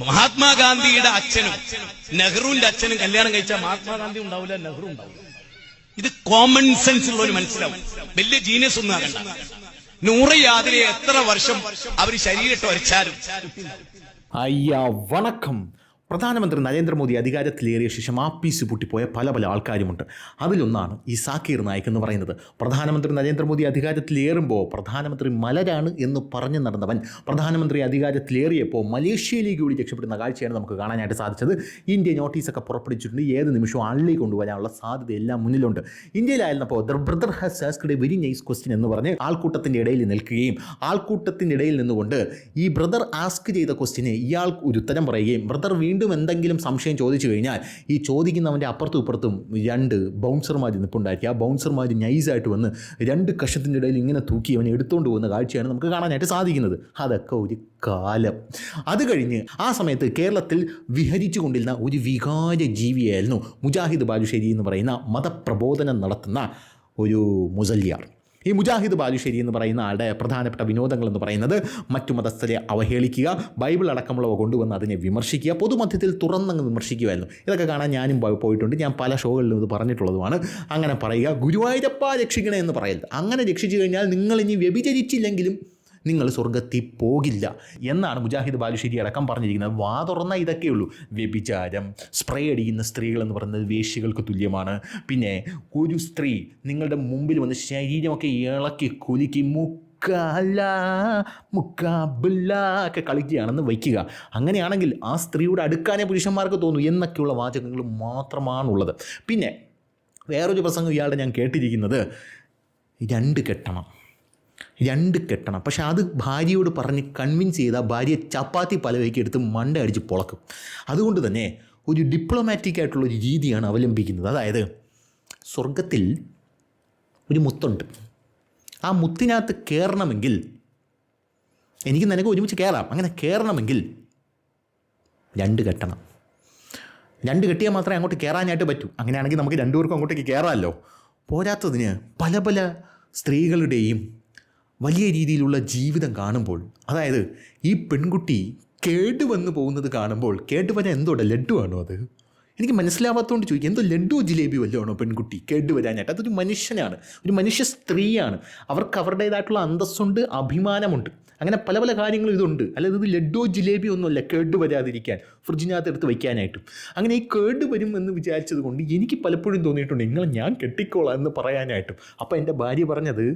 മഹാത്മാഗാന്ധിയുടെ അച്ഛനും നെഹ്റുവിന്റെ അച്ഛനും കല്യാണം കഴിച്ചാൽ മഹാത്മാഗാന്ധി ഉണ്ടാവില്ല നെഹ്റു ഉണ്ടാവില്ല. ഇത് കോമൺ സെൻസ് ഉള്ള ഒരു മനസ്സിലാവും. വലിയ ജീനിയസ് ഒന്നും ആകണ്ട. നൂറ് യാതിരെ എത്ര വർഷം അവർ ശരീരത്തെ ഒരച്ചാലും അയ്യാ വണക്കം. പ്രധാനമന്ത്രി നരേന്ദ്രമോദി അധികാരത്തിലേറിയ ശേഷം ആപ്പീസ് പൊട്ടിപ്പോയ പല പല ആൾക്കാരുമുണ്ട്. അതിലൊന്നാണ് ഈ സാക്കീർ നായിക് എന്ന് പറയുന്നത്. പ്രധാനമന്ത്രി നരേന്ദ്രമോദി അധികാരത്തിലേറുമ്പോൾ പ്രധാനമന്ത്രി മലരാണ് എന്ന് പറഞ്ഞു നടന്നവൻ പ്രധാനമന്ത്രി അധികാരത്തിലേറിയപ്പോൾ മലേഷ്യയിലേക്ക് കൂടി രക്ഷപ്പെടുന്ന കാഴ്ചയാണ് നമുക്ക് കാണാനായിട്ട് സാധിച്ചത്. ഇന്ത്യ നോട്ടീസൊക്കെ പുറപ്പെടുവിച്ചിട്ടുണ്ട്. ഏത് നിമിഷവും അള്ളി കൊണ്ടുവരാനുള്ള സാധ്യത എല്ലാം മുന്നിലുണ്ട്. ഇന്ത്യയിലായിരുന്നപ്പോൾ the brother has asked a very nice question എന്ന് പറഞ്ഞ് ആൾക്കൂട്ടത്തിന്റെ ഇടയിൽ നിൽക്കുകയും ആൾക്കൂട്ടത്തിന്റെ ഇടയിൽ നിന്നുകൊണ്ട് ഈ ബ്രദർ ആസ്ക് ചെയ്ത ക്വസ്റ്റിന് ഇയാൾ ഒരു ഉത്തരം പറയുകയും ബ്രദർ വീണ്ടും എന്തെങ്കിലും സംശയം ചോദിച്ചു കഴിഞ്ഞാൽ ഈ ചോദിക്കുന്നവന്റെ അപ്പുറത്തും ഇപ്പുറത്തും രണ്ട് ബൗൺസർമാർ നിൽപ്പുണ്ടായിരിക്കും. ആ ബൗൺസർമാർ നൈസായിട്ട് വന്ന് രണ്ട് കഷത്തിന്റെ ഇടയിൽ ഇങ്ങനെ തൂക്കി അവനെ എടുത്തുകൊണ്ട് പോകുന്ന കാഴ്ചയാണ് നമുക്ക് കാണാനായിട്ട് സാധിക്കുന്നത്. അതൊക്കെ ഒരു കാലം. അത് കഴിഞ്ഞ് ആ സമയത്ത് കേരളത്തിൽ വിഹരിച്ചു കൊണ്ടിരുന്ന ഒരു വികാര ജീവിയായിരുന്നു മുജാഹിദ് ബാലുശ്ശേരി എന്ന് പറയുന്ന മതപ്രബോധനം നടത്തുന്ന ഒരു മുസല്യാർ ഈ മുജാഹിദ് ബാലുശ്ശേരി എന്ന് പറയുന്ന ആളുടെ പ്രധാനപ്പെട്ട വിനോദങ്ങൾ എന്ന് പറയുന്നത് മറ്റു മതസ്ഥരെ അവഹേളിക്കുക ബൈബിൾ അടക്കമുള്ളവ കൊണ്ടുവന്ന് അതിനെ വിമർശിക്കുക പൊതുമധ്യത്തിൽ തുറന്നങ്ങ് വിമർശിക്കുമായിരുന്നു ഇതൊക്കെ കാണാൻ ഞാനും പോയിട്ടുണ്ട്. ഞാൻ പല ഷോകളിലും ഇത് പറഞ്ഞിട്ടുള്ളതുമാണ്. അങ്ങനെ പറയുക ഗുരുവായൂരപ്പ രക്ഷിക്കണേ എന്ന് പറയരുത്. അങ്ങനെ രക്ഷിച്ചു കഴിഞ്ഞാൽ നിങ്ങൾ ഇനി വ്യഭിചരിച്ചില്ലെങ്കിലും നിങ്ങൾ സ്വർഗത്തിൽ പോകില്ല എന്നാണ് മുജാഹിദ് ബാലുശ്ശേരി അടക്കം പറഞ്ഞിരിക്കുന്നത്. വാ തുറന്ന ഇതൊക്കെയുള്ളൂ വ്യഭിചാരം സ്പ്രേ അടിക്കുന്ന സ്ത്രീകൾ എന്ന് പറയുന്നത് വേശികൾക്ക് തുല്യമാണ്. പിന്നെ ഒരു സ്ത്രീ നിങ്ങളുടെ മുമ്പിൽ വന്ന് ശരീരമൊക്കെ ഇളക്കി കുലുക്കി മുക്കാല ഒക്കെ കളിക്കുകയാണെന്ന് വയ്ക്കുക. അങ്ങനെയാണെങ്കിൽ ആ സ്ത്രീയുടെ അടുക്കാനേ പുരുഷന്മാർക്ക് തോന്നും എന്നൊക്കെയുള്ള വാചകങ്ങൾ മാത്രമാണുള്ളത്. പിന്നെ വേറൊരു പ്രസംഗം ഇയാളുടെ ഞാൻ കേട്ടിരിക്കുന്നത്. രണ്ട് കെട്ടണം. രണ്ട് കെട്ടണം. പക്ഷേ അത് ഭാര്യയോട് പറഞ്ഞ് കൺവിൻസ് ചെയ്താൽ ഭാര്യ ചപ്പാത്തി പലവയ്ക്ക് എടുത്ത് മണ്ട അടിച്ച് പൊളക്കും. അതുകൊണ്ട് തന്നെ ഒരു ഡിപ്ലോമാറ്റിക് ആയിട്ടുള്ള ഒരു രീതിയാണ് അവലംബിക്കുന്നത്. അതായത് സ്വർഗത്തിൽ ഒരു മുത്തുണ്ട്. ആ മുത്തിനകത്ത് കയറണമെങ്കിൽ എനിക്ക് നിനക്ക് ഒരുമിച്ച് കയറാം അങ്ങനെ കയറണമെങ്കിൽ രണ്ട് കെട്ടണം. രണ്ട് കെട്ടിയാൽ മാത്രമേ അങ്ങോട്ട് കയറാനായിട്ട് പറ്റൂ. അങ്ങനെയാണെങ്കിൽ നമുക്ക് രണ്ടുപേർക്കും അങ്ങോട്ടേക്ക് കയറാമല്ലോ പോരാത്തതിന് പല പല സ്ത്രീകളുടെയും വലിയ രീതിയിലുള്ള ജീവിതം കാണുമ്പോൾ അതായത് ഈ പെൺകുട്ടി കേടുവന്ന് പോകുന്നത് കാണുമ്പോൾ കേടുവരാൻ എന്തോടെ ലഡ്ഡു ആണോ അത്? എനിക്ക് മനസ്സിലാവാത്തതുകൊണ്ട് ചോദിക്കും എന്തോ ലഡ്ഡു ജിലേബി വല്ലതാണോ പെൺകുട്ടി? കേടുവരാനായിട്ട് അതൊരു മനുഷ്യനാണ് ഒരു മനുഷ്യ സ്ത്രീയാണ്. അവർക്ക് അവരുടേതായിട്ടുള്ള അന്തസ്സുണ്ട് അഭിമാനമുണ്ട്. അങ്ങനെ പല പല കാര്യങ്ങളും ഇതുണ്ട്. അല്ലാതെ ഇത് ലഡ്ഡോ ജിലേബി ഒന്നുമല്ല കേട് വരാതിരിക്കാൻ ഫ്രിഡ്ജിനകത്ത് എടുത്ത് വയ്ക്കാനായിട്ടും അങ്ങനെ ഈ കേട് വരും എന്ന് വിചാരിച്ചത് കൊണ്ട് എനിക്ക് പലപ്പോഴും തോന്നിയിട്ടുണ്ട് നിങ്ങൾ ഞാൻ കെട്ടിക്കോളാം എന്ന് പറയാനായിട്ടും. അപ്പോൾ എന്റെ ഭാര്യ പറഞ്ഞത്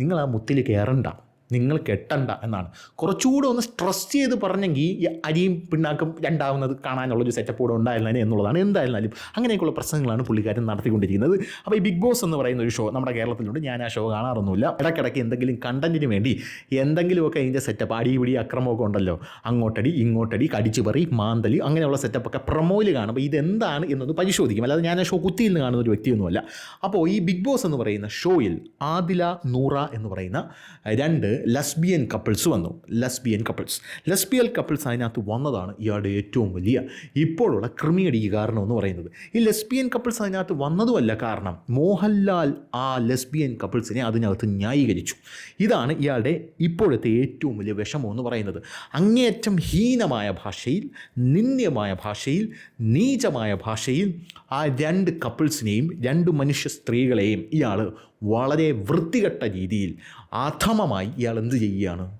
നിങ്ങൾ ആ മുത്തിൽ കയറണ്ട. നിങ്ങൾ കെട്ടണ്ട എന്നാണ്. കുറച്ചുകൂടെ ഒന്ന് സ്ട്രെസ് ചെയ്ത് പറഞ്ഞെങ്കിൽ ഈ അരിയും പിണ്ണാക്കും രണ്ടാവുന്നത് കാണാനുള്ളൊരു സെറ്റപ്പ് കൂടെ ഉണ്ടായിരുന്നതിന് എന്നുള്ളതാണ് എന്തായിരുന്നാലും. അങ്ങനെയൊക്കെയുള്ള പ്രശ്നങ്ങളാണ് പുള്ളിക്കാരൻ നടത്തിക്കൊണ്ടിരിക്കുന്നത്. അപ്പോൾ ഈ ബിഗ് ബോസ് എന്ന് പറയുന്ന ഒരു ഷോ നമ്മുടെ കേരളത്തിലുണ്ട്. ഞാൻ ആ ഷോ കാണാറൊന്നുമില്ല. ഇടയ്ക്കിടയ്ക്ക് എന്തെങ്കിലും കണ്ടന്റിന് വേണ്ടി എന്തെങ്കിലുമൊക്കെ അതിന്റെ സെറ്റപ്പ് അടിപിടി അക്രമമൊക്കെ ഉണ്ടല്ലോ. അങ്ങോട്ടടി ഇങ്ങോട്ടടി കടിച്ചു പറി മാന്തലി അങ്ങനെയുള്ള സെറ്റപ്പൊക്കെ പ്രൊമോയിൽ കാണുമ്പോൾ ഇതെന്താണ് എന്നൊന്ന് പരിശോധിക്കും. അല്ലാതെ ഞാൻ ആ ഷോ കുത്തിയിൽ നിന്ന് കാണുന്ന ഒരു വ്യക്തിയൊന്നുമല്ല. അപ്പോൾ ഈ ബിഗ് ബോസ് എന്ന് പറയുന്ന ഷോയിൽ ആദില നൂറ എന്ന് പറയുന്ന രണ്ട് ലസ്ബിയൻ കപ്പിൾസ് വന്നു. ലസ്ബിയൻ കപ്പിൾസ്. ലസ്ബിയൻ കപ്പിൾസ് അതിനകത്ത് വന്നതാണ് ഇയാളുടെ ഏറ്റവും വലിയ ഇപ്പോഴുള്ള ക്രിമിയടി കാരണം എന്ന് പറയുന്നത്. ഈ ലെസ്ബിയൻ കപ്പിൾസ് അതിനകത്ത് വന്നതുമല്ല കാരണം മോഹൻലാൽ ആ ലെസ്ബിയൻ കപ്പിൾസിനെ അതിനകത്ത് ന്യായീകരിച്ചു. ഇതാണ് ഇയാളുടെ ഇപ്പോഴത്തെ ഏറ്റവും വലിയ വിഷമം എന്ന് പറയുന്നത്. അങ്ങേയറ്റം ഹീനമായ ഭാഷയിൽ നിന്ദ്യമായ ഭാഷയിൽ നീചമായ ഭാഷയിൽ ആ രണ്ട് കപ്പിൾസിനെയും രണ്ട് മനുഷ്യ സ്ത്രീകളെയും ഇയാൾ വളരെ വൃത്തികെട്ട രീതിയിൽ അധമമായി ഇയാൾ എന്ത് ചെയ്യുകയാണ്?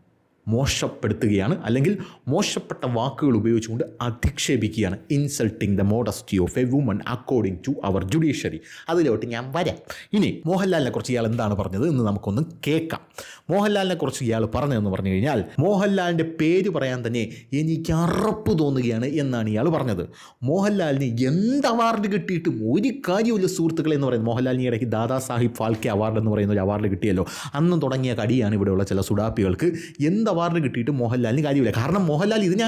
മോശപ്പെടുത്തുകയാണ്. അല്ലെങ്കിൽ മോശപ്പെട്ട വാക്കുകൾ ഉപയോഗിച്ചുകൊണ്ട് അധിക്ഷേപിക്കുകയാണ്. Insulting the modesty of a woman according to our judiciary അതിലോട്ട് ഞാൻ വരാം. ഇനി മോഹൻലാലിനെ കുറിച്ച് ഇയാൾ എന്താണ് പറഞ്ഞത് എന്ന് നമുക്കൊന്ന് കേൾക്കാം. മോഹൻലാലിനെ കുറിച്ച് ഇയാൾ പറഞ്ഞതെന്ന് പറഞ്ഞു കഴിഞ്ഞാൽ മോഹൻലാലിന്റെ പേര് പറയാൻ തന്നെ എനിക്ക് അറപ്പ് തോന്നുകയാണ് എന്നാണ് ഇയാൾ പറഞ്ഞത്. മോഹൻലാലിന് എന്ത് അവാർഡ് കിട്ടിയിട്ടും ഒരു കാര്യമില്ല സുഹൃത്തുക്കളെ എന്ന് പറയുന്നത്. മോഹൻലാലിന് ഇടയ്ക്ക് ദാദാ സാഹിബ് ഫാൽക്കെ അവാർഡ് എന്ന് പറയുന്ന ഒരു അവാർഡ് കിട്ടിയല്ലോ. അന്നും തുടങ്ങിയ കടിയാണ് ഇവിടെയുള്ള ചില സുഡാപ്പികൾക്ക്. എന്ത് അവാർഡ് കിട്ടിയിട്ട് മോഹൻലാലിന് കാര്യമില്ല. കാരണം മോഹൻലാൽ ഇതിനെ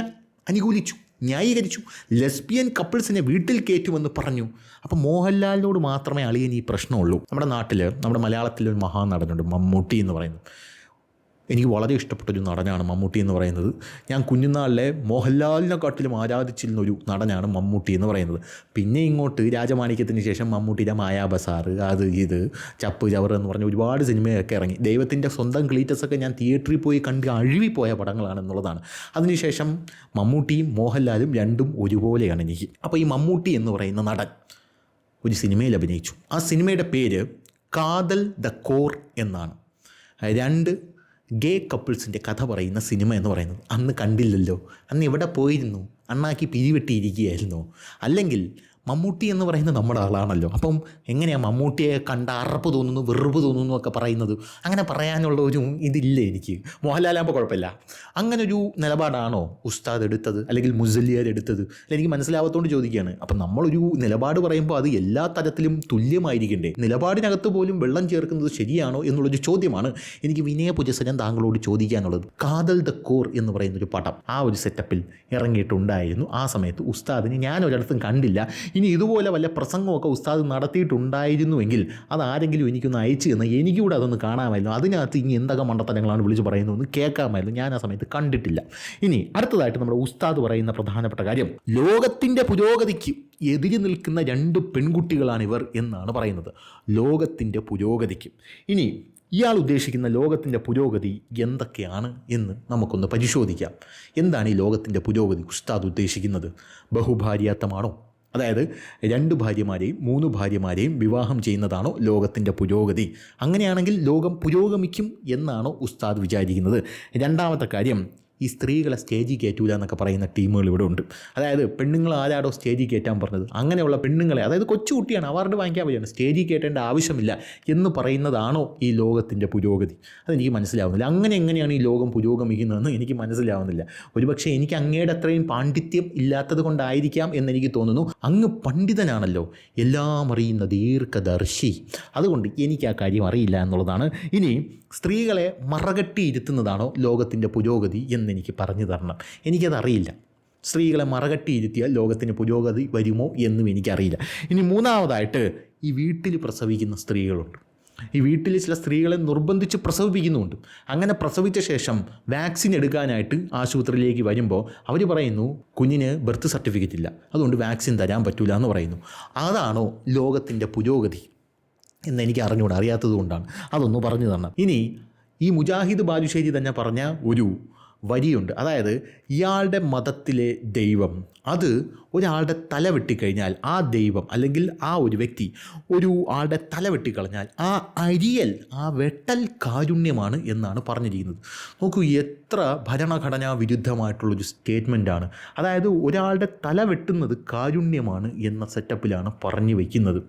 അനുകൂലിച്ചു ന്യായീകരിച്ചു. ലെസ്ബിയൻ കപ്പിൾസിനെ വീട്ടിൽ കയറ്റുമെന്ന് പറഞ്ഞു. അപ്പോൾ മോഹൻലാലിനോട് മാത്രമേ അളിയൻ ഈ പ്രശ്നമുള്ളൂ. നമ്മുടെ നാട്ടിൽ നമ്മുടെ മലയാളത്തിൽ ഒരു മഹാനടനുണ്ട് മമ്മൂട്ടി എന്ന് പറയുന്നത്. എനിക്ക് വളരെ ഇഷ്ടപ്പെട്ടൊരു നടനാണ് മമ്മൂട്ടി എന്ന് പറയുന്നത്. ഞാൻ കുഞ്ഞുനാളിലെ മോഹൻലാലിനെക്കാട്ടിലും ആരാധിച്ചിരുന്ന ഒരു നടനാണ് മമ്മൂട്ടി എന്ന് പറയുന്നത്. പിന്നെ ഇങ്ങോട്ട് രാജമാണിക്യത്തിന് ശേഷം മമ്മൂട്ടിയുടെ മായാബസാറ് അത് ഇത് ചപ്പ് ചവർ എന്ന് പറഞ്ഞ ഒരുപാട് സിനിമയൊക്കെ ഇറങ്ങി. ദൈവത്തിന്റെ സ്വന്തം ക്ലീറ്റസൊക്കെ ഞാൻ തിയേറ്ററിൽ പോയി കണ്ട് അഴുവിപ്പോയ പടങ്ങളാണെന്നുള്ളതാണ് അതിനുശേഷം മമ്മൂട്ടിയും മോഹൻലാലും രണ്ടും ഒരുപോലെയാണ് എനിക്ക്. അപ്പോൾ ഈ മമ്മൂട്ടി എന്ന് പറയുന്ന നടൻ ഒരു സിനിമയിൽ അഭിനയിച്ചു. ആ സിനിമയുടെ പേര് കാതൽ ദ കോർ എന്നാണ്. രണ്ട് ഗേ കപ്പിൾസിന്റെ കഥ പറയുന്ന സിനിമ എന്ന് പറയുന്നത്. അന്ന് കണ്ടില്ലല്ലോ. അന്ന് എവിടെ പോയിരുന്നു? അണ്ണാക്കി പിരിവെട്ടിയിരിക്കുകയായിരുന്നോ. അല്ലെങ്കിൽ മമ്മൂട്ടി എന്ന് പറയുന്നത് നമ്മുടെ ആളാണല്ലോ അപ്പം എങ്ങനെയാണ് മമ്മൂട്ടിയെ കണ്ട അറപ്പ് തോന്നുന്നു വെറുപ്പ് തോന്നുന്നു ഒക്കെ പറയുന്നത്? അങ്ങനെ പറയാനുള്ള ഒരു ഇതില്ല എനിക്ക്? മോഹൻലാലാകുമ്പോൾ കുഴപ്പമില്ല. അങ്ങനെ ഒരു നിലപാടാണോ ഉസ്താദ് എടുത്തത്? അല്ലെങ്കിൽ മുസലിയാർ എടുത്തത്? എനിക്ക് മനസ്സിലാവാത്തതുകൊണ്ട് ചോദിക്കുകയാണ് അപ്പം നമ്മളൊരു നിലപാട് പറയുമ്പോൾ അത് എല്ലാ തരത്തിലും തുല്യമായിരിക്കണ്ടേ? നിലപാടിനകത്ത് പോലും വെള്ളം ചേർക്കുന്നത് ശരിയാണോ എന്നുള്ളൊരു ചോദ്യമാണ് എനിക്ക് വിനയ പുജസനം താങ്കളോട് ചോദിക്കാനുള്ളത്. കാതൽ ദ കോർ എന്ന് പറയുന്നൊരു പടം ആ ഒരു സെറ്റപ്പിൽ ഇറങ്ങിയിട്ടുണ്ടായിരുന്നു. ആ സമയത്ത് ഉസ്താദിനെ ഞാൻ ഒരിടത്തും കണ്ടില്ല. ഇനി ഇതുപോലെ വല്ല പ്രസംഗമൊക്കെ ഉസ്താദ് നടത്തിയിട്ടുണ്ടായിരുന്നുവെങ്കിൽ അത് ആരെങ്കിലും എനിക്കൊന്ന് അയച്ചു തന്ന എനിക്കൂടെ അതൊന്ന് കാണാമായിരുന്നു. അതിനകത്ത് ഇനി എന്തൊക്കെ മണ്ടത്തരങ്ങളാണ് വിളിച്ച് പറയുന്നതെന്ന് കേൾക്കാമായിരുന്നു. ഞാൻ ആ സമയത്ത് കണ്ടിട്ടില്ല. ഇനി അടുത്തതായിട്ട് നമ്മുടെ ഉസ്താദ് പറയുന്ന പ്രധാനപ്പെട്ട കാര്യം ലോകത്തിന്റെ പുരോഗതിക്ക് എതിരി നിൽക്കുന്ന രണ്ട് പെൺകുട്ടികളാണ് ഇവർ എന്നാണ് പറയുന്നത്. ലോകത്തിന്റെ പുരോഗതിക്ക്. ഇനി ഇയാൾ ഉദ്ദേശിക്കുന്ന ലോകത്തിന്റെ പുരോഗതി എന്തൊക്കെയാണ് എന്ന് നമുക്കൊന്ന് പരിശോധിക്കാം. എന്താണ് ഈ ലോകത്തിന്റെ പുരോഗതി ഉസ്താദ് ഉദ്ദേശിക്കുന്നത്? ബഹുഭാര്യാത്തമാണോ അതായത് രണ്ട് ഭാര്യമാരെയും മൂന്ന് ഭാര്യമാരെയും വിവാഹം ചെയ്യുന്നതാണോ ലോകത്തിന്റെ പുരോഗതി? അങ്ങനെയാണെങ്കിൽ ലോകം പുരോഗമിക്കും എന്നാണോ ഉസ്താദ് വിചാരിക്കുന്നത്? രണ്ടാമത്തെ കാര്യം ഈ സ്ത്രീകളെ സ്റ്റേജിൽ കയറ്റൂല എന്നൊക്കെ പറയുന്ന ടീമുകൾ ഇവിടെ ഉണ്ട്. അതായത് പെണ്ണുങ്ങൾ ആരാടോ സ്റ്റേജിൽ കയറ്റാൻ പറഞ്ഞത്. അങ്ങനെയുള്ള പെണ്ണുങ്ങളെ അതായത് കൊച്ചുകുട്ടിയാണ് അവാർഡ് വാങ്ങിക്കാൻ പറ്റുന്നത് സ്റ്റേജിൽ കയറ്റേണ്ട ആവശ്യമില്ല എന്ന് പറയുന്നതാണോ ഈ ലോകത്തിന്റെ പുരോഗതി? അതെനിക്ക് മനസ്സിലാവുന്നില്ല. അങ്ങനെ എങ്ങനെയാണ് ഈ ലോകം പുരോഗമിക്കുന്നതെന്ന് എനിക്ക് മനസ്സിലാവുന്നില്ല. ഒരുപക്ഷെ എനിക്ക് അങ്ങയുടെ അത്രയും പാണ്ഡിത്യം ഇല്ലാത്തത് കൊണ്ടായിരിക്കാം എന്നെനിക്ക് തോന്നുന്നു. അങ്ങ് പണ്ഡിതനാണല്ലോ. എല്ലാം അറിയുന്ന ദീർഘദർശി. അതുകൊണ്ട് എനിക്ക് ആ കാര്യം അറിയില്ല എന്നുള്ളതാണ്. ഇനി സ്ത്രീകളെ മറകട്ടി ഇരുത്തുന്നതാണോ ലോകത്തിന്റെ പുരോഗതി എന്നെനിക്ക് പറഞ്ഞു തരണം. എനിക്കതറിയില്ല. സ്ത്രീകളെ മറകട്ടി ഇരുത്തിയാൽ ലോകത്തിന് പുരോഗതി വരുമോ എന്നും എനിക്കറിയില്ല. ഇനി മൂന്നാമതായിട്ട് ഈ വീട്ടിൽ പ്രസവിക്കുന്ന സ്ത്രീകളുണ്ട്. ഈ വീട്ടിൽ ചില സ്ത്രീകളെ നിർബന്ധിച്ച് പ്രസവിപ്പിക്കുന്നുമുണ്ട്. അങ്ങനെ പ്രസവിച്ച ശേഷം വാക്സിൻ എടുക്കാനായിട്ട് ആശുപത്രിയിലേക്ക് വരുമ്പോൾ അവർ പറയുന്നു കുഞ്ഞിന് ബർത്ത് സർട്ടിഫിക്കറ്റ് ഇല്ല. അതുകൊണ്ട് വാക്സിൻ തരാൻ പറ്റില്ല എന്ന് പറയുന്നു. അതാണോ ലോകത്തിന്റെ പുരോഗതി എന്ന് എനിക്ക് അറിഞ്ഞുകൂടാ. അറിയാത്തത് കൊണ്ടാണ്. അതൊന്ന് പറഞ്ഞു തരണം. ഇനി ഈ മുജാഹിദ് ബാലുശ്ശേരി തന്നെ പറഞ്ഞ ഒരു വരിയുണ്ട്. അതായത് ഇയാളുടെ മതത്തിലെ ദൈവം അത് ഒരാളുടെ തല വെട്ടിക്കഴിഞ്ഞാൽ ആ ദൈവം അല്ലെങ്കിൽ ആ ഒരു വ്യക്തി ഒരു ആളുടെ തല വെട്ടിക്കളഞ്ഞാൽ ആ അരിയൽ ആ വെട്ടൽ കാരുണ്യമാണ് എന്നാണ് പറഞ്ഞിരിക്കുന്നത്. നോക്കൂ എത്ര ഭരണഘടനാ വിരുദ്ധമായിട്ടുള്ളൊരു സ്റ്റേറ്റ്മെന്റാണ് അതായത് ഒരാളുടെ തല വെട്ടുന്നത് കാരുണ്യമാണ് എന്ന സെറ്റപ്പിലാണ് പറഞ്ഞു വയ്ക്കുന്നത്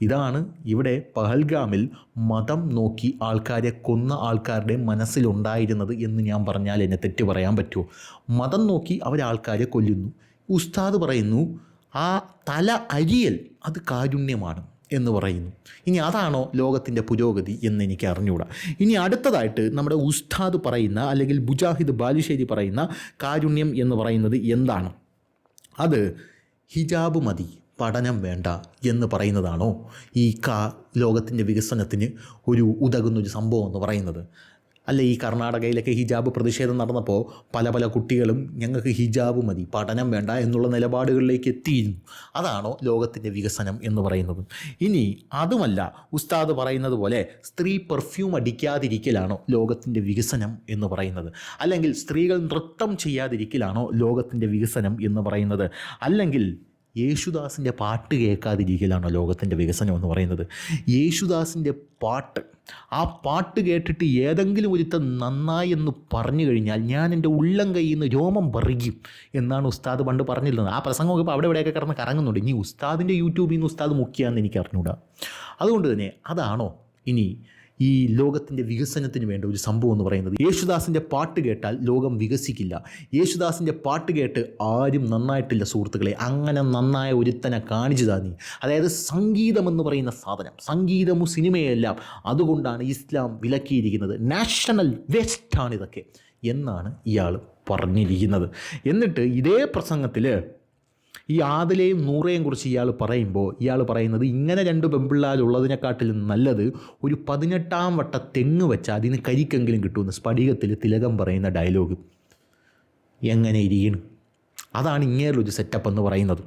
ഇതാണ് ഇവിടെ പഹൽഗാമിൽ മതം നോക്കി ആൾക്കാരെ കൊന്ന ആൾക്കാരുടെ മനസ്സിലുണ്ടായിരുന്നത് എന്ന് ഞാൻ പറഞ്ഞാൽ എന്നെ തെറ്റ് പറയാൻ പറ്റുമോ? മതം നോക്കി അവരാൾക്കാരെ കൊല്ലുന്നു. ഉസ്താദ് പറയുന്നു ആ തല അരിയൽ അത് കാരുണ്യമാണ് എന്ന് പറയുന്നു. ഇനി അതാണോ ലോകത്തിന്റെ പുരോഗതി എന്ന് എനിക്ക് അറിഞ്ഞുകൂടാ ഇനി അടുത്തതായിട്ട് നമ്മുടെ ഉസ്താദ് പറയുന്ന അല്ലെങ്കിൽ ബുജാഹിദ് ബാലുശ്ശേരി പറയുന്ന കാരുണ്യം എന്ന് പറയുന്നത് എന്താണ്? അത് ഹിജാബ് മതി. പഠനം വേണ്ട എന്ന് പറയുന്നതാണോ? ഈ കാ ലോകത്തിന്റെ വികസനത്തിന് ഒരു ഉതകുന്നൊരു സംഭവം എന്ന് പറയുന്നത്. അല്ല ഈ കർണാടകയിലൊക്കെ ഹിജാബ് പ്രതിഷേധം നടന്നപ്പോൾ പല പല കുട്ടികളും ഞങ്ങൾക്ക് ഹിജാബ് മതി പഠനം വേണ്ട എന്നുള്ള നിലപാടുകളിലേക്ക് എത്തിയിരുന്നു. അതാണോ ലോകത്തിന്റെ വികസനം എന്ന് പറയുന്നത്. ഇനി അതുമല്ല ഉസ്താദ് പറയുന്നത് പോലെ സ്ത്രീ പെർഫ്യൂം അടിക്കാതിരിക്കലാണോ ലോകത്തിന്റെ വികസനം എന്ന് പറയുന്നത്? അല്ലെങ്കിൽ സ്ത്രീകൾ നൃത്തം ചെയ്യാതിരിക്കലാണോ ലോകത്തിന്റെ വികസനം എന്ന് പറയുന്നത്? അല്ലെങ്കിൽ യേശുദാസിന്റെ പാട്ട് കേൾക്കാതിരിക്കലാണ് ലോകത്തിന്റെ വികസനം എന്ന് പറയുന്നത്? യേശുദാസിന്റെ പാട്ട് ആ പാട്ട് കേട്ടിട്ട് ഏതെങ്കിലും ഒരുത്തൻ നന്നായി എന്ന് പറഞ്ഞു കഴിഞ്ഞാൽ ഞാൻ എന്റെ ഉള്ളം കയ്യിൽ നിന്ന് രോമം പറിക്കും എന്നാണ് ഉസ്താദ് പണ്ട് പറഞ്ഞിരുന്നത്. ആ പ്രസംഗമൊക്കെ ഇപ്പോൾ അവിടെ ഇവിടെയൊക്കെ കിടന്ന് കറങ്ങുന്നുണ്ട്. ഇനി ഉസ്താദിന്റെ യൂട്യൂബിൽ നിന്ന് ഉസ്താദ് മുക്കിയാന്ന് എനിക്ക് അറിഞ്ഞൂടാ. അതുകൊണ്ട് തന്നെ അതാണോ ഇനി ഈ ലോകത്തിന്റെ വികസനത്തിന് വേണ്ട ഒരു സംഭവം എന്ന് പറയുന്നത് യേശുദാസിന്റെ പാട്ട് കേട്ടാൽ ലോകം വികസിക്കില്ല. യേശുദാസിന്റെ പാട്ട് കേട്ട് ആരും നന്നായിട്ടില്ല സുഹൃത്തുക്കളെ. അങ്ങനെ നന്നായ ഒരുത്തനെ കാണിച്ചു താന്നി അതായത് സംഗീതം എന്ന് പറയുന്ന സാധനം. സംഗീതമോ സിനിമയെല്ലാം അതുകൊണ്ടാണ് ഇസ്ലാം വിലക്കിയിരിക്കുന്നത്. നാഷണൽ വേസ്റ്റാണ് ഇതൊക്കെ. എന്നാണ് ഇയാൾ പറഞ്ഞിരിക്കുന്നത്. എന്നിട്ട് ഇതേ പ്രസംഗത്തിൽ ഈ ആദിലെയും നൂറേയും കുറിച്ച് ഇയാൾ പറയുമ്പോൾ ഇയാൾ പറയുന്നത് ഇങ്ങനെ രണ്ട് പെമ്പിള്ളാരുള്ളതിനെക്കാട്ടിലും നല്ലത് ഒരു പതിനെട്ടാം വട്ട തെങ്ങ് വെച്ചാൽ അതിന് കരിക്കെങ്കിലും കിട്ടുമെന്ന് സ്ഫടികത്തിൽ തിലകം പറയുന്ന ഡയലോഗ്. എങ്ങനെ ഇരിക്കണം? അതാണ് ഇങ്ങനെയുള്ളൊരു സെറ്റപ്പ് എന്ന് പറയുന്നത്.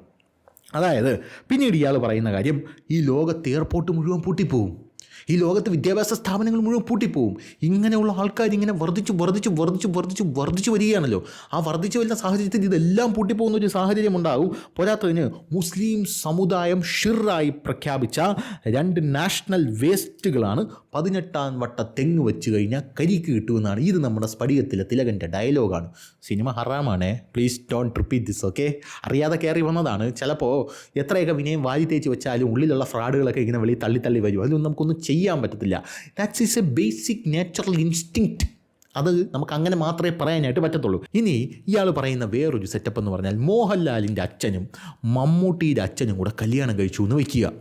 അതായത് പിന്നീട് ഇയാൾ പറയുന്ന കാര്യം ഈ ലോകത്ത് എയർപോർട്ട് മുഴുവൻ പൂട്ടിപ്പോവും. ഈ ലോകത്ത് വിദ്യാഭ്യാസ സ്ഥാപനങ്ങൾ മുഴുവൻ പൂട്ടിപ്പോവും. ഇങ്ങനെയുള്ള ആൾക്കാർ ഇങ്ങനെ വർദ്ധിച്ച് വർദ്ധിച്ച് വർദ്ധിച്ച് വർദ്ധിച്ച് വർദ്ധിച്ച് വരികയാണല്ലോ. ആ വർദ്ധിച്ചു വരുന്ന സാഹചര്യത്തിൽ ഇതെല്ലാം പൂട്ടിപ്പോകുന്ന ഒരു സാഹചര്യം ഉണ്ടാകും. പോരാത്തതിന് മുസ്ലിം സമുദായം ഷിറായി പ്രഖ്യാപിച്ച രണ്ട് നാഷണൽ വേസ്റ്റുകളാണ് പതിനെട്ടാം വട്ട തെങ്ങ് വെച്ച് കഴിഞ്ഞാൽ കരിക്ക് കിട്ടുമെന്നാണ്. ഇത് നമ്മുടെ സ്ഫടികത്തിലെ തിലകന്റെ ഡയലോഗാണ്. സിനിമ ഹറാമാണ്. Please don't repeat this okay? അറിയാതെ കയറി വന്നതാണ്. ചിലപ്പോൾ എത്രയൊക്കെ വിനയം വാരി തേച്ച് വെച്ചാലും ഉള്ളിലുള്ള ഫ്രാഡുകളൊക്കെ ഇങ്ങനെ വെളി തള്ളി തള്ളി വരും. അതിലൊന്നും നമുക്കൊന്നും ചെയ്യാൻ പറ്റത്തില്ല. That's is a basic natural instinct അത് നമുക്ക് അങ്ങനെ മാത്രമേ പറയാനായിട്ട് പറ്റത്തുള്ളൂ. ഇനി ഇയാൾ പറയുന്ന വേറൊരു സെറ്റപ്പ് എന്ന് പറഞ്ഞാൽ മോഹൻലാലിന്റെ അച്ഛനും മമ്മൂട്ടിയുടെ അച്ഛനും കൂടെ കല്യാണം കഴിച്ചു എന്ന് വയ്ക്കുക.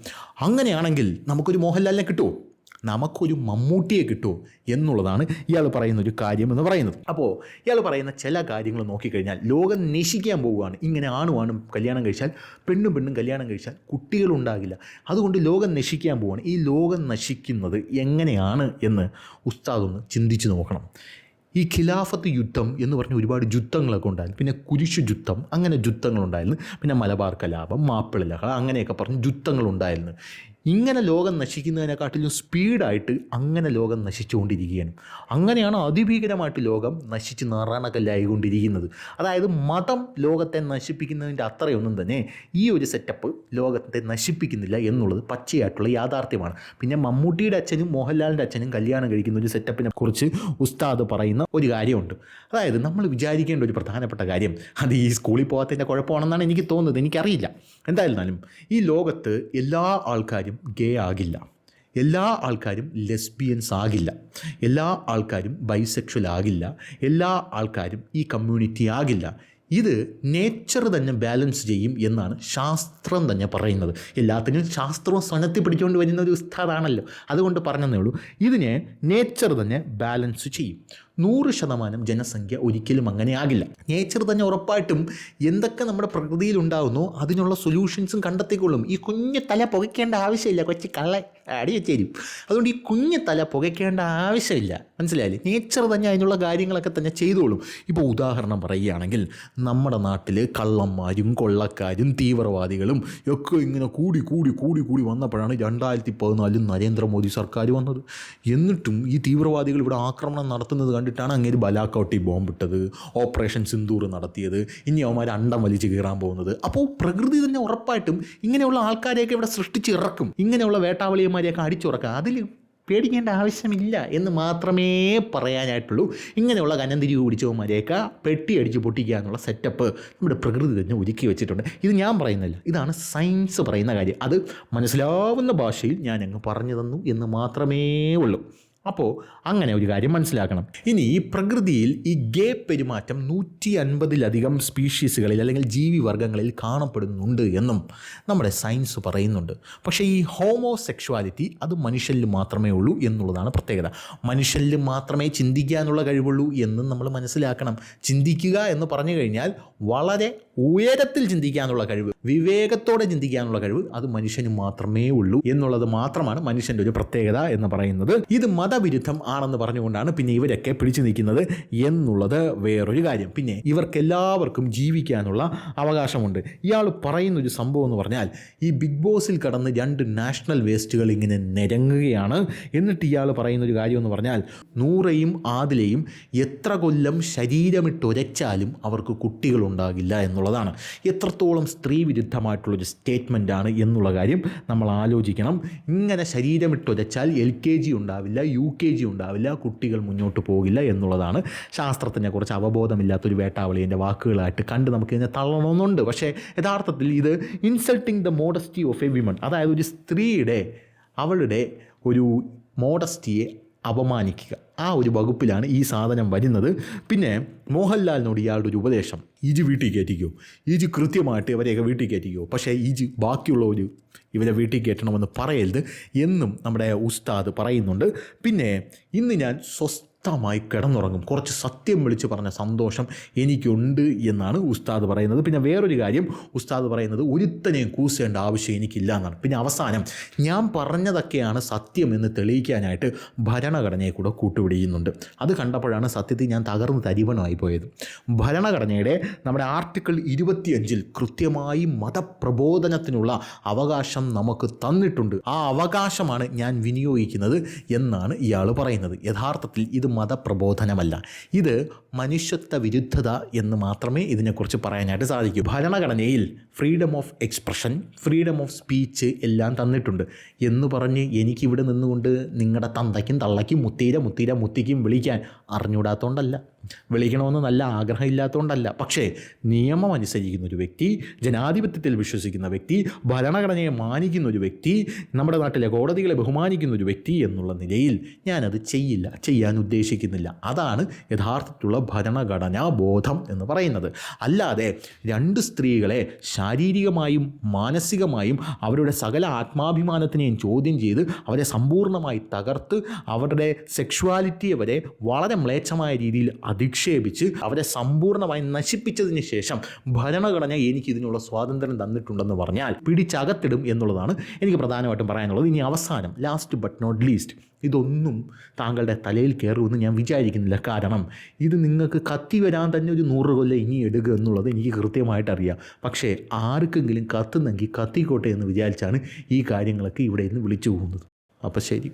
അങ്ങനെയാണെങ്കിൽ നമുക്കൊരു മോഹൻലാലിനെ കിട്ടുമോ നമുക്കൊരു മമ്മൂട്ടിയെ കിട്ടുമോ എന്നുള്ളതാണ് ഇയാൾ പറയുന്ന ഒരു കാര്യം എന്ന് പറയുന്നത്. അപ്പോൾ ഇയാൾ പറയുന്ന ചില കാര്യങ്ങൾ നോക്കിക്കഴിഞ്ഞാൽ ലോകം നശിക്കാൻ പോവുകയാണ്. ഇങ്ങനെ ആണു ആണും കല്യാണം കഴിച്ചാൽ പെണ്ണും പെണ്ണും കല്യാണം കഴിച്ചാൽ കുട്ടികളുണ്ടാകില്ല. അതുകൊണ്ട് ലോകം നശിക്കാൻ പോവുകയാണ്. ഈ ലോകം നശിക്കുന്നത് എങ്ങനെയാണ് എന്ന് ഉസ്താദ് ഒന്ന് ചിന്തിച്ച് നോക്കണം. ഈ ഖിലാഫത്ത് യുദ്ധം എന്ന് പറഞ്ഞ ഒരുപാട് യുദ്ധങ്ങളൊക്കെ ഉണ്ടായിരുന്നു. പിന്നെ കുരിശു യുദ്ധം അങ്ങനെ യുദ്ധങ്ങളുണ്ടായിരുന്നു. പിന്നെ മലബാർ കലാപം മാപ്പിള ലഹള അങ്ങനെയൊക്കെ പറഞ്ഞ് യുദ്ധങ്ങളുണ്ടായിരുന്നു. ഇങ്ങനെ ലോകം നശിക്കുന്നതിനെക്കാട്ടിലും സ്പീഡായിട്ട് അങ്ങനെ ലോകം നശിച്ചുകൊണ്ടിരിക്കുകയാണ്. അങ്ങനെയാണ് അതിഭീകരമായിട്ട് ലോകം നശിച്ച് നാറാണക്കല്ലായിക്കൊണ്ടിരിക്കുന്നത് അതായത് മതം ലോകത്തെ നശിപ്പിക്കുന്നതിന്റെ അത്രയൊന്നും തന്നെ ഈ ഒരു സെറ്റപ്പ് ലോകത്തെ നശിപ്പിക്കുന്നില്ല എന്നുള്ളത് പച്ചയായിട്ടുള്ള യാഥാർത്ഥ്യമാണ്. പിന്നെ മമ്മൂട്ടിയുടെ അച്ഛനും മോഹൻലാലിന്റെ അച്ഛനും കല്യാണം കഴിക്കുന്ന ഒരു സെറ്റപ്പിനെ കുറിച്ച് ഉസ്താദ് പറയുന്ന ഒരു കാര്യമുണ്ട്. അതായത് നമ്മൾ വിചാരിക്കേണ്ട ഒരു പ്രധാനപ്പെട്ട കാര്യം അത് ഈ സ്കൂളിൽ പോകാത്തതിന്റെ കുഴപ്പമാണെന്നാണ് എനിക്ക് തോന്നുന്നത്. എനിക്കറിയില്ല. എന്തായിരുന്നാലും ഈ ലോകത്ത് എല്ലാ ആൾക്കാരും ഗേ ആകില്ല. എല്ലാ ആൾക്കാരും ലെസ്ബിയൻസ് ആകില്ല. എല്ലാ ആൾക്കാരും ബൈസെക്ഷൽ ആകില്ല. എല്ലാ ആൾക്കാരും ഈ കമ്മ്യൂണിറ്റി ആകില്ല. ഇത് നേച്ചർ തന്നെ ബാലൻസ് ചെയ്യും എന്നാണ് ശാസ്ത്രം തന്നെ പറയുന്നത്. എല്ലാത്തിനും ശാസ്ത്രവും സ്വനത്തി പിടിച്ചുകൊണ്ട് വരുന്ന ഒരു ഉസ്താദാണല്ലോ. അതുകൊണ്ട് പറഞ്ഞതേ ഉള്ളൂ. ഇതിനെ നേച്ചർ തന്നെ ബാലൻസ് ചെയ്യും. നൂറ് ശതമാനം ജനസംഖ്യ ഒരിക്കലും അങ്ങനെ ആകില്ല നേച്ചർ തന്നെ ഉറപ്പായിട്ടും എന്തൊക്കെ നമ്മുടെ പ്രകൃതിയിൽ ഉണ്ടാകുന്നോ അതിനുള്ള സൊല്യൂഷൻസും കണ്ടെത്തിക്കൊള്ളും. ഈ കുഞ്ഞു തല പുകയ്ക്കേണ്ട ആവശ്യമില്ല കൊച്ചു കള്ള അടി വെച്ചേരും അതുകൊണ്ട് ഈ കുഞ്ഞു തല പുകയ്ക്കേണ്ട ആവശ്യമില്ല. മനസ്സിലായില്ലേ? നേച്ചർ തന്നെ അതിനുള്ള കാര്യങ്ങളൊക്കെ തന്നെ ചെയ്തോളും. ഇപ്പോൾ ഉദാഹരണം പറയുകയാണെങ്കിൽ നമ്മുടെ നാട്ടിൽ കള്ളന്മാരും കൊള്ളക്കാരും തീവ്രവാദികളും ഒക്കെ ഇങ്ങനെ കൂടി കൂടി കൂടി കൂടി വന്നപ്പോഴാണ് രണ്ടായിരത്തി പതിനാലിൽ നരേന്ദ്രമോദി സർക്കാർ വന്നത്. എന്നിട്ടും ഈ തീവ്രവാദികൾ ഇവിടെ ആക്രമണം നടത്തുന്നത് കണ്ടിട്ടാണ് അങ്ങേര് ബലാക്കോട്ടി ബോംബിട്ടത് ഓപ്പറേഷൻ സിന്ദൂർ നടത്തിയത് ഇനി അവന്മാർ അണ്ടം വലിച്ച് കീറാൻ പോകുന്നത്. അപ്പോൾ പ്രകൃതി തന്നെ ഉറപ്പായിട്ടും ഇങ്ങനെയുള്ള ആൾക്കാരെയൊക്കെ ഇവിടെ സൃഷ്ടിച്ച് ഇറക്കും. ഇങ്ങനെയുള്ള വേട്ടാവളിയന്മാരെയൊക്കെ അടിച്ചുറക്കുക. അതിൽ പേടിക്കേണ്ട ആവശ്യമില്ല എന്ന് മാത്രമേ പറയാനായിട്ടുള്ളൂ. ഇങ്ങനെയുള്ള കനന്തിരി പിടിച്ചവന്മാരെയൊക്കെ പെട്ടി അടിച്ച് പൊട്ടിക്കുക എന്നുള്ള സെറ്റപ്പ് നമ്മുടെ പ്രകൃതി തന്നെ ഒരുക്കി വെച്ചിട്ടുണ്ട്. ഇത് ഞാൻ പറയുന്നില്ല. ഇതാണ് സയൻസ് പറയുന്ന കാര്യം. അത് മനസ്സിലാവുന്ന ഭാഷയിൽ ഞാൻ അങ്ങ് പറഞ്ഞു തന്നു എന്ന് മാത്രമേ ഉള്ളൂ. അപ്പോൾ അങ്ങനെ ഒരു കാര്യം മനസ്സിലാക്കണം. ഇനി ഈ പ്രകൃതിയിൽ ഈ ഗേ പെരുമാറ്റം നൂറ്റി അൻപതിലധികം സ്പീഷീസുകളിൽ അല്ലെങ്കിൽ ജീവിവർഗങ്ങളിൽ കാണപ്പെടുന്നുണ്ട് എന്നും നമ്മുടെ സയൻസ് പറയുന്നുണ്ട്. പക്ഷേ ഈ ഹോമോസെക്ഷുവാലിറ്റി അത് മനുഷ്യരിൽ മാത്രമേ ഉള്ളൂ എന്നുള്ളതാണ് പ്രത്യേകത. മനുഷ്യരിൽ മാത്രമേ ചിന്തിക്കാനുള്ള കഴിവുള്ളൂ എന്നും നമ്മൾ മനസ്സിലാക്കണം. ചിന്തിക്കുക എന്ന് പറഞ്ഞു കഴിഞ്ഞാൽ വളരെ ഉയരത്തിൽ ചിന്തിക്കാനുള്ള കഴിവ് വിവേകത്തോടെ ചിന്തിക്കാനുള്ള കഴിവ് അത് മനുഷ്യന് മാത്രമേ ഉള്ളൂ എന്നുള്ളത് മാത്രമാണ് മനുഷ്യന്റെ ഒരു പ്രത്യേകത എന്ന് പറയുന്നത്. ഇത് മതവിരുദ്ധം ആണെന്ന് പറഞ്ഞുകൊണ്ടാണ് പിന്നെ ഇവരൊക്കെ പിടിച്ചു നിൽക്കുന്നത് എന്നുള്ളത് വേറൊരു കാര്യം. പിന്നെ ഇവർക്കെല്ലാവർക്കും ജീവിക്കാനുള്ള അവകാശമുണ്ട്. ഇയാൾ പറയുന്ന ഒരു സംഭവം എന്ന് പറഞ്ഞാൽ ഈ ബിഗ് ബോസിൽ കടന്ന് രണ്ട് നാഷണൽ വേസ്റ്റുകൾ ഇങ്ങനെ നിരങ്ങുകയാണ്. എന്നിട്ട് ഇയാൾ പറയുന്ന ഒരു കാര്യം എന്ന് പറഞ്ഞാൽ നൂറയും ആദിലയും എത്ര കൊല്ലം ശരീരമിട്ടൊരച്ചാലും അവർക്ക് കുട്ടികളുണ്ടാകില്ല എന്നുള്ളതാണ്. എത്രത്തോളം സ്ത്രീ വിരുദ്ധമായിട്ടുള്ളൊരു സ്റ്റേറ്റ്മെന്റാണ് എന്നുള്ള കാര്യം നമ്മൾ ആലോചിക്കണം. ഇങ്ങനെ ശരീരമിട്ടൊരച്ചാൽ എൽ കെ ജി ഉണ്ടാവില്ല യു കെ ജി ഉണ്ടാവില്ല കുട്ടികൾ മുന്നോട്ട് പോകില്ല എന്നുള്ളതാണ് ശാസ്ത്രത്തിനെ കുറിച്ച് അവബോധമില്ലാത്തൊരു വേട്ടാവളിന്റെ വാക്കുകളായിട്ട് കണ്ട് നമുക്ക് ഇതിനെ തള്ളണമെന്നുണ്ട്. പക്ഷേ യഥാർത്ഥത്തിൽ ഇത് insulting the modesty of a women അതായത് ഒരു സ്ത്രീയുടെ അവളുടെ ഒരു മോഡസ്റ്റിയെ അപമാനിക്കുക. ആ ഒരു വകുപ്പിലാണ് ഈ സാധനം വരുന്നത്. പിന്നെ മോഹൻലാലിനോട് ഇയാളുടെ ഒരു ഉപദേശം. ഇജ് വീട്ടിൽ കയറ്റിക്കോ. ഇജ് കൃത്യമായിട്ട് ഇവരെയൊക്കെ വീട്ടിൽ കയറ്റിക്കോ. പക്ഷേ ഇജ് ബാക്കിയുള്ളവർ ഇവരെ വീട്ടിൽ കയറ്റണമെന്ന് പറയരുത് എന്നും നമ്മുടെ ഉസ്താദ് പറയുന്നുണ്ട്. പിന്നെ ഇന്ന് ഞാൻ സ്വസ്ഥ സ്വസ്ഥമായി കിടന്നുറങ്ങും. കുറച്ച് സത്യം വിളിച്ച് പറഞ്ഞ സന്തോഷം എനിക്കുണ്ട് എന്നാണ് ഉസ്താദ് പറയുന്നത്. പിന്നെ വേറൊരു കാര്യം ഉസ്താദ് പറയുന്നത് ഒരുത്തനെയും കൂസേണ്ട ആവശ്യം എനിക്കില്ല എന്നാണ്. പിന്നെ അവസാനം ഞാൻ പറഞ്ഞതൊക്കെയാണ് സത്യം എന്ന് തെളിയിക്കാനായിട്ട് ഭരണഘടനയെ കൂടെ കൂട്ടുപിടിയുന്നുണ്ട് അത് കണ്ടപ്പോഴാണ് സത്യത്തിൽ ഞാൻ തകർന്ന് തരിവണമായി പോയത്. ഭരണഘടനയുടെ നമ്മുടെ ആർട്ടിക്കിൾ ഇരുപത്തിയഞ്ചിൽ കൃത്യമായി മതപ്രബോധനത്തിനുള്ള അവകാശം നമുക്ക് തന്നിട്ടുണ്ട്. ആ അവകാശമാണ് ഞാൻ വിനിയോഗിക്കുന്നത് എന്നാണ് ഇയാൾ പറയുന്നത്. യഥാർത്ഥത്തിൽ ഇത് മതപ്രബോധനമല്ല. ഇത് മനുഷ്യത്വ വിരുദ്ധത എന്ന് മാത്രമേ ഇതിനെക്കുറിച്ച് പറയാനായിട്ട് സാധിക്കൂ. ഭരണഘടനയിൽ freedom of expression freedom of speech എല്ലാം തന്നിട്ടുണ്ട്. എന്ന് പറഞ്ഞ് എനിക്കിവിടെ നിന്നുകൊണ്ട് നിങ്ങളുടെ തന്തയ്ക്കും തള്ളയ്ക്കും മുത്തീര മുത്തീര മുത്തിക്കും വിളിക്കാൻ അറിഞ്ഞൂടാത്തോണ്ടല്ല വിളിക്കണമെന്ന് നല്ല ആഗ്രഹം ആഗ്രഹമില്ലാത്തതുകൊണ്ടല്ല. പക്ഷേ നിയമം അനുസരിക്കുന്ന ഒരു വ്യക്തി ജനാധിപത്യത്തിൽ വിശ്വസിക്കുന്ന വ്യക്തി ഭരണഘടനയെ മാനിക്കുന്ന ഒരു വ്യക്തി നമ്മുടെ നാട്ടിലെ കോടതികളെ ബഹുമാനിക്കുന്ന ഒരു വ്യക്തി എന്നുള്ള നിലയിൽ ഞാനത് ചെയ്യില്ല ചെയ്യാൻ ഉദ്ദേശിക്കുന്നില്ല. അതാണ് യഥാർത്ഥത്തിലുള്ള ഭരണഘടനാ ബോധം എന്ന് പറയുന്നത്. അല്ലാതെ രണ്ട് സ്ത്രീകളെ ശാരീരികമായും മാനസികമായും അവരുടെ സകല ആത്മാഭിമാനത്തിനെയും ചോദ്യം ചെയ്ത് അവരെ സമ്പൂർണമായി തകർത്ത് അവരുടെ സെക്ഷുവാലിറ്റിയെ വരെ വളരെ മ്ലേച്ഛമായ രീതിയിൽ അധിക്ഷേപിച്ച് അവരെ സമ്പൂർണമായി നശിപ്പിച്ചതിന് ശേഷം ഭരണഘടന എനിക്ക് ഇതിനുള്ള സ്വാതന്ത്ര്യം തന്നിട്ടുണ്ടെന്ന് പറഞ്ഞാൽ പിടിച്ചകത്തിടും എന്നുള്ളതാണ് എനിക്ക് പ്രധാനമായിട്ടും പറയാനുള്ളത്. ഇനി അവസാനം ലാസ്റ്റ് ബട്ട് നോട്ട് ലീസ്റ്റ് ഇതൊന്നും താങ്കളുടെ തലയിൽ കയറുമെന്ന് ഞാൻ വിചാരിക്കുന്നില്ല. കാരണം ഇത് നിങ്ങൾക്ക് കത്തി വരാൻ തന്നെ ഒരു നൂറ് കൊല്ലം ഇനി എടുക്കുക എന്നുള്ളത് എനിക്ക് കൃത്യമായിട്ട് അറിയാം പക്ഷേ ആർക്കെങ്കിലും കത്തുന്നെങ്കിൽ കത്തിക്കോട്ടെ എന്ന് വിചാരിച്ചാണ് ഈ കാര്യങ്ങളൊക്കെ ഇവിടെ നിന്ന് വിളിച്ചു പോകുന്നത്. അപ്പോൾ ശരി.